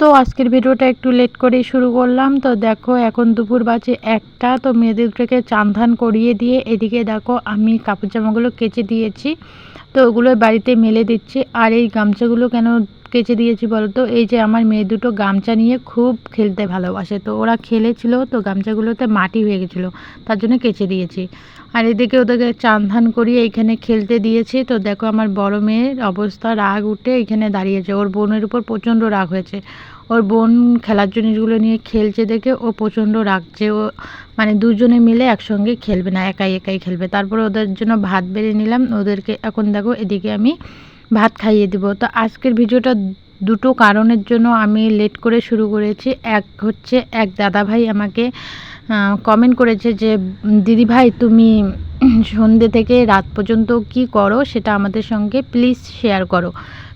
তো আজকের ভিডিওটা একটু লেট করেই শুরু করলাম। তো দেখো, এখন দুপুর বাজে একটা, তো মেয়েদেরকে চান ধান করিয়ে দিয়ে এদিকে দেখো, আমি কাপড় জামাগুলো কেচে দিয়েছি। তো ওগুলো বাড়িতে মেলে দিচ্ছি। আর এই গামছাগুলো কেন কেচে দিয়েছি বলো তো এই যে আমার মেয়ে দুটো গামছা নিয়ে খুব খেলতে ভালোবাসে। তো ওরা খেলেছিল, তো গামছাগুলোতে মাটি হয়ে গেছিল, তার জন্য কেচে দিয়েছি। আর এদিকে ওদেরকে চান ধান করিয়ে এইখানে খেলতে দিয়েছি। তো দেখো আমার বড় মেয়ের অবস্থা, রাগ উঠে এখানে দাঁড়িয়েছে। ওর বোনের উপর প্রচণ্ড রাগ হয়েছে। ওর বোন খেলার জিনিসগুলো নিয়ে খেলছে দেখে ও প্রচণ্ড রাগছে ও মানে দুজনে মিলে একসঙ্গে খেলবে না, একাই একাই খেলবে। তারপরে ওদের জন্য ভাত বেড়ে নিলাম। ওদেরকে এখন দেখো এদিকে আমি ভাত খাইয়ে দেব। তো আজকের ভিডিওটা দুটো কারণের জন্য আমি লেট করে শুরু করেছি। এক হচ্ছে এক দাদাভাই আমাকে কমেন্ট করেছে যে, দিদি ভাই, তুমি সন্ধ্যে থেকে রাত পর্যন্ত কি করো সেটা আমাদের সঙ্গে প্লিজ শেয়ার করো।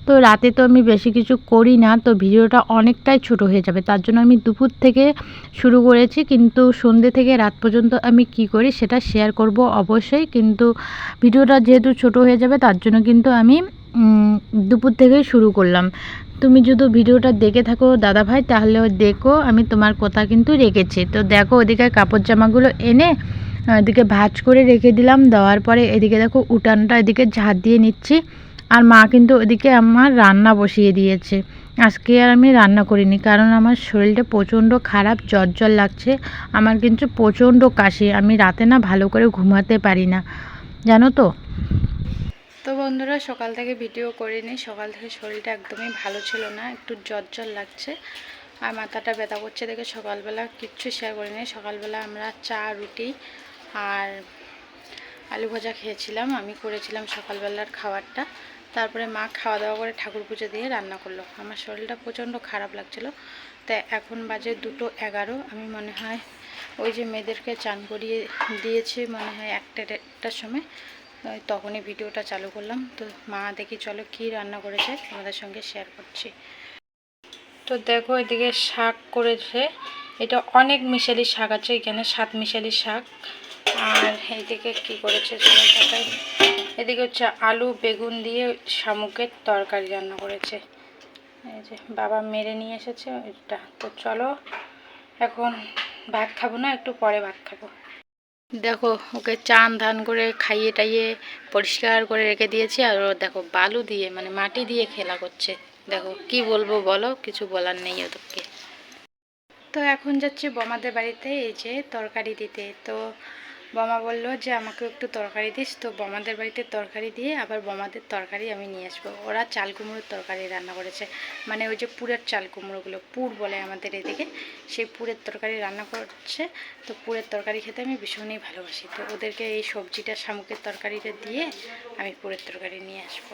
তো রাতে তো আমি বেশি কিছু করি না, তো ভিডিওটা অনেকটাই ছোট হয়ে যাবে। তার জন্য আমি দুপুর থেকে শুরু করেছি, কিন্তু সন্ধ্যে থেকে রাত পর্যন্ত আমি কি করি সেটা শেয়ার করব অবশ্যই। কিন্তু ভিডিওটা যেহেতু ছোট হয়ে যাবে, তার জন্য কিন্তু আমি দুপুর থেকেই শুরু করলাম। তুমি যদি ভিডিওটা দেখে থাকো দাদা ভাই তাহলে দেখো আমি তোমার কথা কিন্তু রেখেছি। তো দেখো ওদিকে কাপড় জামাগুলো এনে এদিকে ভাজ করে রেখে দিলাম। দেওয়ার পরে এদিকে দেখো উঠানটা এদিকে ঝাড় দিয়ে নিচ্ছি। আর মা কিন্তু ওদিকে আমার রান্না বসিয়ে দিয়েছে। আজকে আর আমি রান্না করিনি, কারণ আমার শরীরটা প্রচণ্ড খারাপ, জ্বর জ্বর লাগছে। আমার কিন্তু প্রচণ্ড কাশি, আমি রাতে না ভালো করে ঘুমাতে পারি না। জানো তো? তো বন্ধুরা, সকাল থেকে ভিডিও করিনি। সকাল থেকে শরীরটা একদমই ভালো ছিল না, একটু জ্বর জ্বর লাগছে। আর মাথাটা ব্যথা করছে দেখে সকালবেলা কিচ্ছু শেয়ার করিনি। সকালবেলা আমরা চা, রুটি আর আলু ভাজা খেয়েছিলাম। আমি করেছিলাম সকালবেলার খাবারটা। তারপরে মা খাওয়া দাওয়া করে ঠাকুর পুজো দিয়ে রান্না করল। আমার শরীরটা প্রচণ্ড খারাপ লাগছিল। তাই এখন বাজে দুটো এগারো। আমি মনে হয় ওই যে মেয়েদেরকে চান করিয়ে দিয়েছি, মনে হয় একটা দেড়টার সময়। তখনই ভিডিওটা চালু করলাম। তো মা দেখি চলো কি রান্না করেছে, তোমাদের সঙ্গে শেয়ার করছি। তো দেখো এদিকে শাক করেছে। এটা অনেক মিশালি শাক আছে, এখানে সাত মিশালি শাক। আর এইদিকে কি করেছে এদিকে হচ্ছে আলু, বেগুন দিয়ে শামুকের তরকারি রান্না করেছে। এই যে বাবা মেরে নিয়ে এসেছে এটা তো চলো এখন ভাত খাব না, একটু পরে ভাত খাব। দেখো, ওকে চান ধান করে খাইয়ে টাইয়ে পরিষ্কার করে রেখে দিয়েছি আর ও দেখো বালু দিয়ে মানে মাটি দিয়ে খেলা করছে। দেখো, কি বলব বলো, কিছু বলার নেই ওদেরকে। তো এখন যাচ্ছি বমাদের বাড়িতে, এই যে তরকারি দিতে। তো বমা বলল যে আমাকে একটু তরকারি দিস। তো বমাদের বাড়িতে তরকারি দিয়ে আবার বমাদের তরকারি আমি নিয়ে আসব। ওরা চাল কুমড়োর তরকারি রান্না করেছে। মানে ওই যে পুরের চাল কুমড়োগুলো, পুর বলে আমাদের এদিকে, সেই পুরের তরকারি রান্না করছে। তো পুরের তরকারি খেতে আমি ভীষণই ভালোবাসি। তো ওদেরকে এই সবজিটা শামুকের তরকারিটা দিয়ে আমি পুরের তরকারি নিয়ে আসব।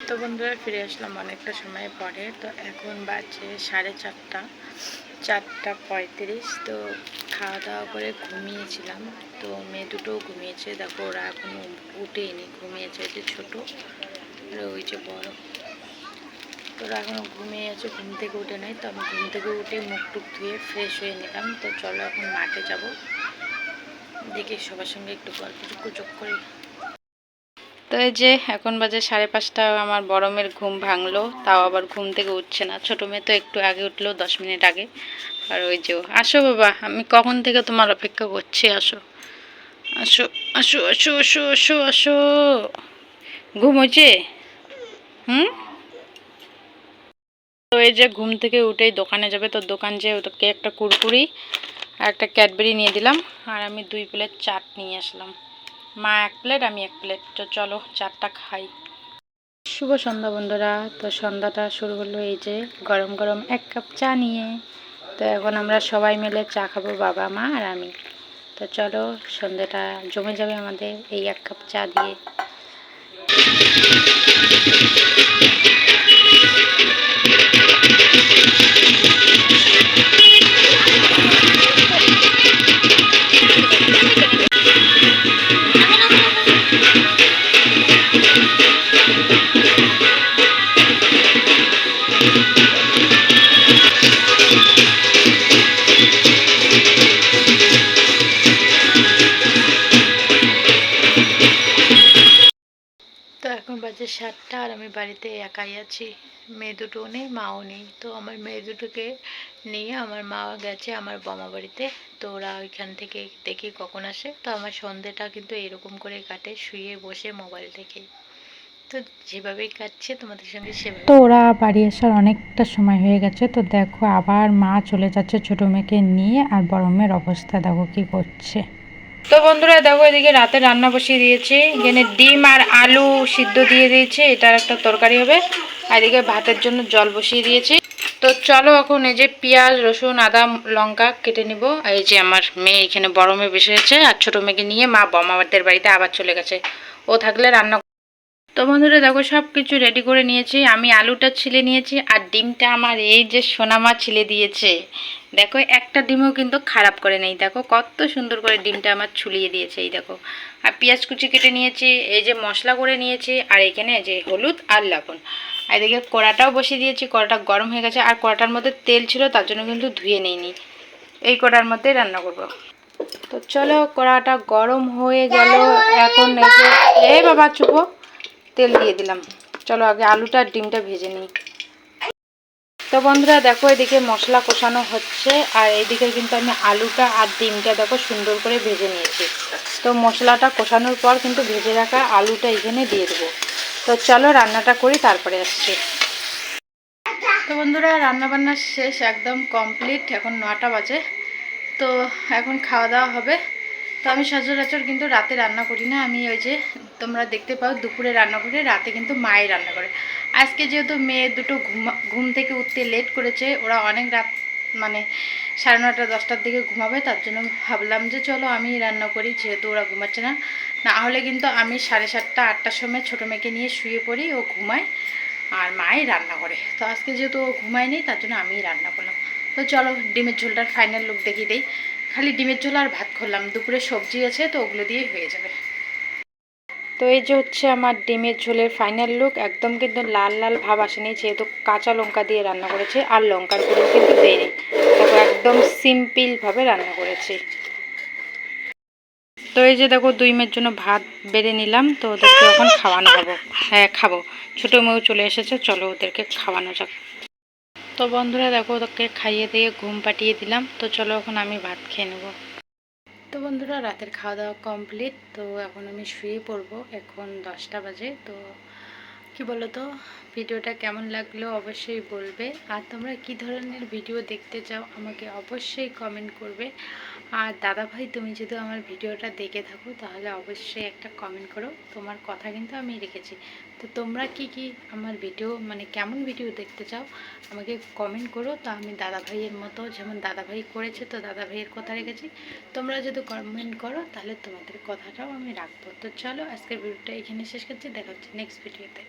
তো বন্ধুরা, ফিরে আসলাম অনেকটা সময় পরে। তো এখন বাজে সাড়ে চারটা। চারটা পঁয়ত্রিশ, তো খাওয়া দাওয়া করে ঘুমিয়েছিলাম। তো মেয়ে দুটো ঘুমিয়েছে। দেখো, ওরা এখনও উঠেনি, ঘুমিয়েছে যে ছোটো ওই যে বড়। তো ওরা এখনও ঘুমিয়ে আছে, ঘুম থেকে উঠে নাই। তো আমি ঘুম থেকে উঠে মুখ টুক ধুয়ে ফ্রেশ হয়ে নিলাম। তো চলো এখন মাঠে যাব। দেখি সবার সঙ্গে একটু গল্পটুকু যোগ করি তো এই যে এখন বাজে সাড়ে পাঁচটা, আমার বড় মেয়ের ঘুম ভাঙলো, তাও আবার ঘুম থেকে উঠছে না। ছোটো মেয়ে তো একটু আগে উঠল, দশ মিনিট আগে। আর ওই যে আসো বাবা, আমি কখন থেকে তোমার অপেক্ষা করছি, আসো। আসো আসো আসো আসো আসো আসো। ঘুম হয়েছে? হুম? তো এই যে ঘুম থেকে উঠেই দোকানে যাবে, তো দোকান যেয়ে ওদেরকে একটা কুরকুরি আর একটা ক্যাডবেরি নিয়ে দিলাম, আর আমি দুই প্লেট চাট নিয়ে আসলাম। মা এক প্লেট, আমি এক প্লেট। তো চলো চারটা খাই। শুভ সন্ধ্যা বন্ধুরা। তো সন্ধ্যাটা শুরু হলো এই যে গরম গরম এক কাপ চা নিয়ে। তো এখন আমরা সবাই মিলে চা খাব, বাবা, মা আর আমি। তো চলো সন্ধ্যাটা জমে যাবে আমাদের এই এক কাপ চা দিয়ে। বাজে সাতটা আর আমি বাড়িতে একাই আছি। মেয়ে দুটো নেই, মাও নেই। তো আমার মেয়ে দুটোকে নিয়ে আমার মা গেছে আমার বামা বাড়িতে। তো ওরা ওইখান থেকে দেখি কখন আসে। তো আমার সন্ধেটা কিন্তু এরকম করে কাটে, শুয়ে বসে মোবাইল দেখে। তো যেভাবেই কাটছে, তোমাদের সঙ্গে সেভাবে তো ওরা বাড়ি আসার অনেকটা সময় হয়ে গেছে। তো দেখো আবার মা চলে যাচ্ছে ছোটো মেয়েকে নিয়ে আর বড় মেয়ের অবস্থা, দেখো কি করছে। তো বন্ধুরা দেখো এদিকে রাতে রান্না বসিয়ে দিয়েছি। এখানে ডিম আর আলু সিদ্ধ দিয়ে দিয়েছি, এটার একটা তরকারি হবে। আর এদিকে ভাতের জন্য জল বসিয়ে দিয়েছি। তো চলো এখন এই যে পেঁয়াজ, রসুন, আদা, লঙ্কা কেটে নিব। এই যে আমার মেয়ে এখানে বড় মেয়ে বসে গেছে আর ছোটো মেয়েকে নিয়ে মা বমাদের বাড়িতে আবার চলে গেছে। ও থাকলে রান্না তো বন্ধুরা দেখো সব কিছু রেডি করে নিয়েছি। আমি আলুটা ছিলে নিয়েছি আর ডিমটা আমার এই যে সোনামা ছিলে দিয়েছে। দেখো, একটা ডিমও কিন্তু খারাপ করে নেই। দেখো, কত সুন্দর করে ডিমটা আমার ছুলিয়ে দিয়েছে, এই দেখো। আর পেঁয়াজ কুচি কেটে নিয়েছি, এই যে মশলা করে নিয়েছি, আর এখানে যে হলুদ আর লবণ। আর এদিকে কড়াটাও বসিয়ে দিয়েছি, কড়াটা গরম হয়ে গেছে, আর কড়াটার মধ্যে তেল ছিল, তার জন্য কিন্তু ধুয়ে নিইনি। এই কড়ার মধ্যে রান্না করব। তো চলো, কড়াটা গরম হয়ে গেল। এখন এই এ বাবা, চুপো। তেল দিয়ে দিলাম। চলো আগে আলুটা আর ডিমটা ভেজে নিই। তো বন্ধুরা, দেখো এদিকে মশলা কষানো হচ্ছে, আর এদিকে কিন্তু আমি আলুটা আর ডিমটা দেখো সুন্দর করে ভেজে নিয়েছি। তো মশলাটা কষানোর পর কিন্তু ভেজে রাখা আলুটা এখানে দিয়ে দেবো। তো চলো রান্নাটা করি, তারপরে আসছি। তো বন্ধুরা রান্না বান্না শেষ একদম কমপ্লিট, এখন নটা বাজে। তো এখন খাওয়া দাওয়া হবে। তো আমি সচরাচর কিন্তু রাতে রান্না করি না। আমি ওই যে তোমরা দেখতে পাও দুপুরে রান্না করে, রাতে কিন্তু মায়ে রান্না করে। আজকে যেহেতু মেয়ে দুটো ঘুমা, ঘুম থেকে উঠতে লেট করেছে, ওরা অনেক রাত মানে সাড়ে নটা দশটার দিকে ঘুমাবে, তার জন্য ভাবলাম যে চলো আমি রান্না করি, যেহেতু ওরা ঘুমাচ্ছে না। না হলে কিন্তু আমি সাড়ে সাতটা, আটটার সময় ছোটো মেয়েকে নিয়ে শুয়ে পড়ি, ও ঘুমায় আর মাই রান্না করে। তো আজকে যেহেতু ও ঘুমায়নি, তার জন্য আমিই রান্না করলাম। তো চলো ডিমের ঝোলটার ফাইনাল লুক দেখিয়ে দিই। খালি ডিমের ঝোল আর ভাত করলাম। দুপুরে সবজি আছে তো ওগুলো দিয়ে হয়ে যাবে। তো এই যে হচ্ছে আমার ডিমের ঝোলের ফাইনাল লুক একদম কিন্তু লাল লাল ভাব আসেনি, যেহেতু কাঁচা লঙ্কা দিয়ে রান্না করেছে আর লঙ্কার গুঁড়ো কিন্তু দেয়নি দেখো, একদম সিম্পলভাবে রান্না করেছি। তো এই যে দেখো দুই মেয়ের জন্য ভাত বেড়ে নিলাম, তো ওদেরকে এখন খাওয়ানো হব। হ্যাঁ খাব। ছোটো মেয়েও চলে এসেছে, চলো ওদেরকে খাওয়ানো যাক। তো বন্ধুরা দেখো ওদেরকে খাইয়ে দিয়ে ঘুম পাঠিয়ে দিলাম। তো চলো এখন আমি ভাত খেয়ে নেব। তো বন্ধুরা, রাতের খাওয়া দাওয়া কমপ্লিট। তো এখন আমি শুয়ে পড়ব। এখন দশটা বাজে। তো কি বলো তো ভিডিওটা কেমন লাগল অবশ্যই বলবে। আর তোমরা কি ধরনের ভিডিও দেখতে চাও, আমাকে অবশ্যই কমেন্ট করবে। আর দাদা ভাই তুমি যদি আমার ভিডিওটা দেখে থাকো, তাহলে অবশ্যই একটা কমেন্ট করো। তোমার কথা কিন্তু আমি রেখেছি। তো তোমরা কি কি আমার ভিডিও মানে কেমন ভিডিও দেখতে চাও, আমাকে কমেন্ট করো। তো আমি দাদা ভাইয়ের মতো, যেমন দাদা ভাই করেছে, তো দাদা ভাইয়ের কথা রেখেছি। তোমরা যদি কমেন্ট করো, তাহলে তোমাদের কথাটাও আমি রাখব। তো চলো, আজকের ভিডিওটা এখানে শেষ করছি। দেখা হচ্ছে নেক্সট ভিডিওতে